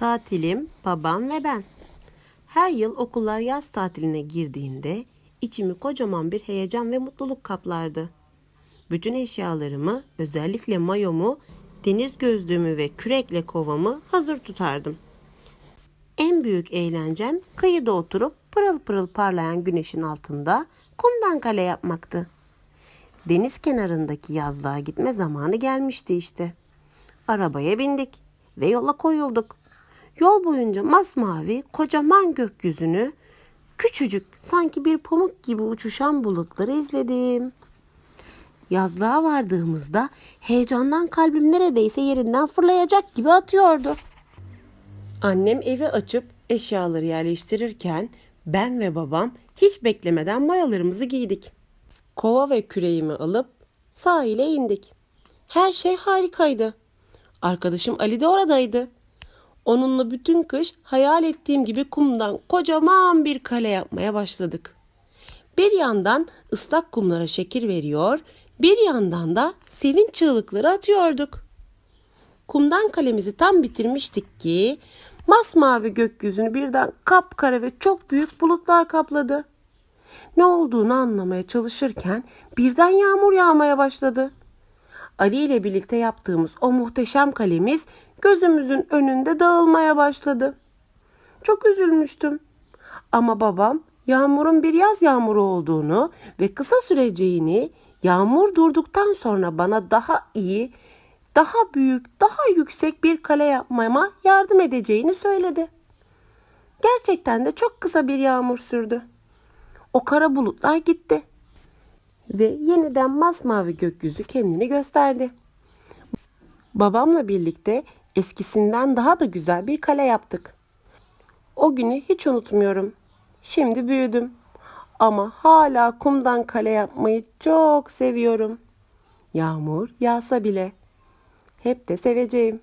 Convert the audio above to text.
Tatilim, babam ve ben. Her yıl okullar yaz tatiline girdiğinde içimi kocaman bir heyecan ve mutluluk kaplardı. Bütün eşyalarımı, özellikle mayomu, deniz gözlüğümü ve kürekle kovamı hazır tutardım. En büyük eğlencem kıyıda oturup pırıl pırıl parlayan güneşin altında kumdan kale yapmaktı. Deniz kenarındaki yazlığa gitme zamanı gelmişti işte. Arabaya bindik ve yola koyulduk. Yol boyunca masmavi kocaman gökyüzünü küçücük sanki bir pamuk gibi uçuşan bulutları izledim. Yazlığa vardığımızda heyecandan kalbim neredeyse yerinden fırlayacak gibi atıyordu. Annem evi açıp eşyaları yerleştirirken ben ve babam hiç beklemeden mayalarımızı giydik. Kova ve küreğimi alıp sahile indik. Her şey harikaydı. Arkadaşım Ali de oradaydı. Onunla bütün kış hayal ettiğim gibi kumdan kocaman bir kale yapmaya başladık. Bir yandan ıslak kumlara şekil veriyor, bir yandan da sevinç çığlıkları atıyorduk. Kumdan kalemizi tam bitirmiştik ki masmavi gökyüzünü birden kapkara ve çok büyük bulutlar kapladı. Ne olduğunu anlamaya çalışırken birden yağmur yağmaya başladı. Ali ile birlikte yaptığımız o muhteşem kalemiz gözümüzün önünde dağılmaya başladı. Çok üzülmüştüm. Ama babam yağmurun bir yaz yağmuru olduğunu ve kısa süreceğini, yağmur durduktan sonra bana daha iyi, daha büyük, daha yüksek bir kale yapmama yardım edeceğini söyledi. Gerçekten de çok kısa bir yağmur sürdü. O kara bulutlar gitti ve yeniden masmavi gökyüzü kendini gösterdi. Babamla birlikte eskisinden daha da güzel bir kale yaptık. O günü hiç unutmuyorum. Şimdi büyüdüm ama hala kumdan kale yapmayı çok seviyorum. Yağmur yağsa bile hep de seveceğim.